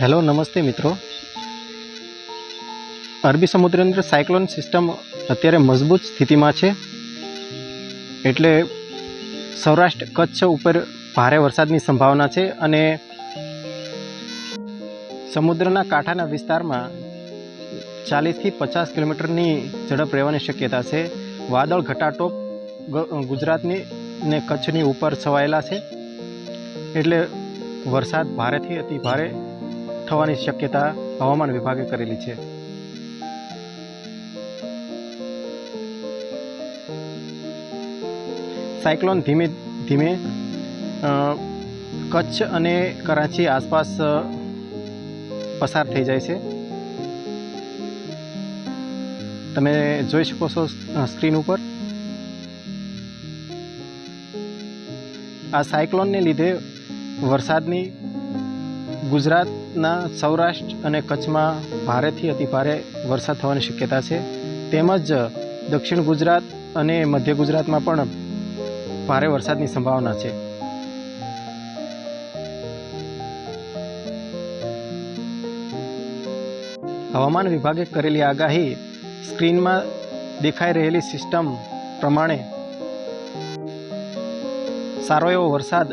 Hello નમસ્તે મિત્રો. અરબી સમુદ્રની અંદર સાયક્લોન સિસ્ટમ અત્યારે મજબૂત સ્થિતિમાં છે. એટલે સૌરાષ્ટ્ર કચ્છ ઉપર ભારે વરસાદની સંભાવના છે અને સમુદ્રના કાંઠાના વિસ્તારમાં ચાલીસથી પચાસ કિલોમીટરની ઝડપ રહેવાની શક્યતા છે. વાદળ ઘટાટોપ ગુજરાતની ને કચ્છની ઉપર છવાયેલા છે. એટલે વરસાદ ભારેથી અતિ ભારે થવાની શક્યતા હવામાન વિભાગે કરેલી છે. સાયક્લોન ધીમે ધીમે કચ્છ અને કરાચી આસપાસ પસાર થઈ જાય છે. તમે જોઈ શકો છો સ્ક્રીન ઉપર. આ સાયક્લોનને લીધે વરસાદની ગુજરાતના સૌરાષ્ટ્ર અને કચ્છમાં ભારેથી અતિભારે વરસાદ થવાની શક્યતા છે. તેમજ દક્ષિણ ગુજરાત અને મધ્ય ગુજરાતમાં પણ ભારે વરસાદની સંભાવના છે. હવામાન વિભાગે કરેલી આગાહી સ્ક્રીનમાં દેખાઈ રહેલી સિસ્ટમ પ્રમાણે સારો એવો વરસાદ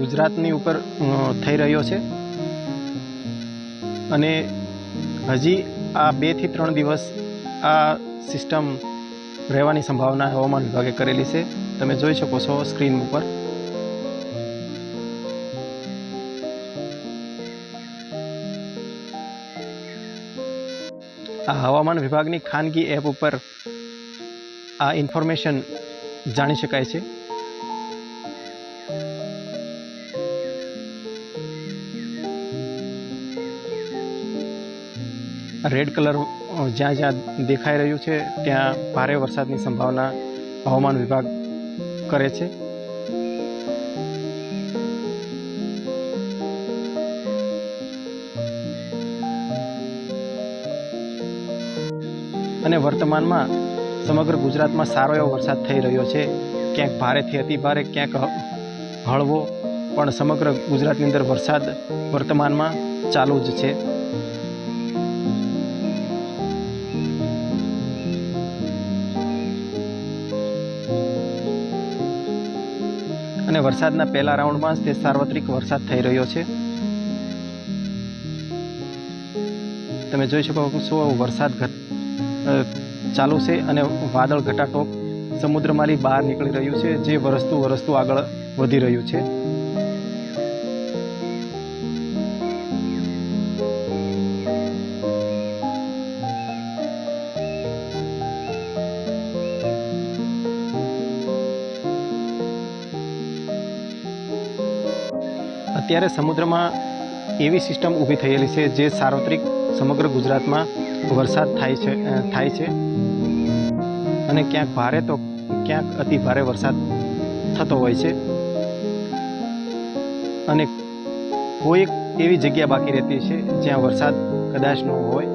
ગુજરાતની ઉપર થઈ રહ્યો છે. અને હજી આ બેથી ત્રણ દિવસ આ સિસ્ટમ રહેવાની સંભાવના હવામાન વિભાગે કરેલી છે. તમે જોઈ શકો છો સ્ક્રીન ઉપર. આ હવામાન વિભાગની ખાનગી એપ ઉપર આ ઇન્ફોર્મેશન જાણી શકાય છે. રેડ કલર જ્યાં જ્યાં દેખાઈ રહ્યું છે, ત્યાં ભારે વરસાદની સંભાવના હવામાન વિભાગ કરે છે. અને વર્તમાનમાં સમગ્ર ગુજરાતમાં સારો એવો વરસાદ થઈ રહ્યો છે. ક્યાંક ભારેથી અતિ ભારે ક્યાંક હળવો, પણ સમગ્ર ગુજરાતની અંદર વરસાદ વર્તમાનમાં ચાલુ જ છે. અને વરસાદના પહેલા રાઉન્ડમાં તે સાર્વત્રિક વરસાદ થઈ રહ્યો છે. તમે જોઈ શકો છો, વરસાદ ચાલુ છે અને વાદળ ઘટાટોપ સમુદ્રમાંથી બહાર નીકળી રહ્યું છે, જે વરસતું વરસતું આગળ વધી રહ્યું છે. અત્યારે સમુદ્રમાં એવી સિસ્ટમ ઊભી થયેલી છે જે સાર્વત્રિક સમગ્ર ગુજરાતમાં વરસાદ થાય છે થાય છે. અને ક્યાંક ભારે તો ક્યાંક અતિ ભારે વરસાદ થતો હોય છે. અને કોઈ એવી જગ્યા બાકી રહેતી છે જ્યાં વરસાદ કદાચ ન હોય,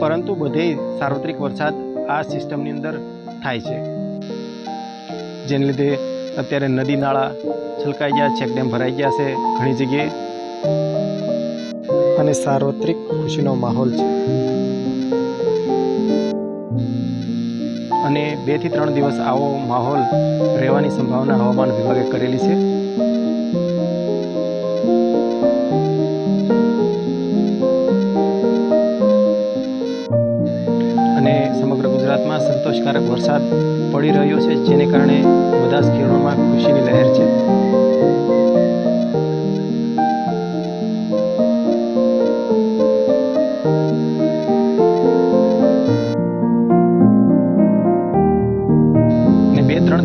પરંતુ બધે સાર્વત્રિક વરસાદ આ સિસ્ટમની અંદર થાય છે. જેને લીધે અત્યારે નદી નાળા છલકાઈ ગયા ચેકડેમ ભરાઈ ગયા છે, ઘણી જગ્યાએ. અને સાર્વત્રિક ખુશીનો માહોલ છે. અને બેથી ત્રણ દિવસ આવો માહોલ રહેવાની સંભાવના હવામાન વિભાગે કરેલી છે. અને સમગ્ર ગુજરાતમાં સંતોષકારક વરસાદ પડી રહ્યો છે, જેને કારણે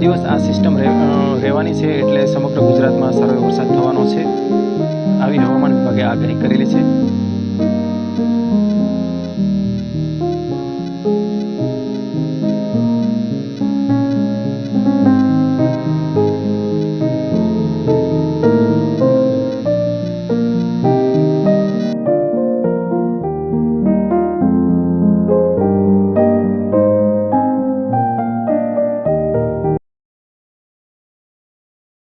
દિવસ આ સિસ્ટમ રહે- રહેવાની છે એટલે સમગ્ર ગુજરાતમાં સારો વરસાદ થવાનો છે. આવી હવામાન વિભાગે આગાહી કરેલી છે.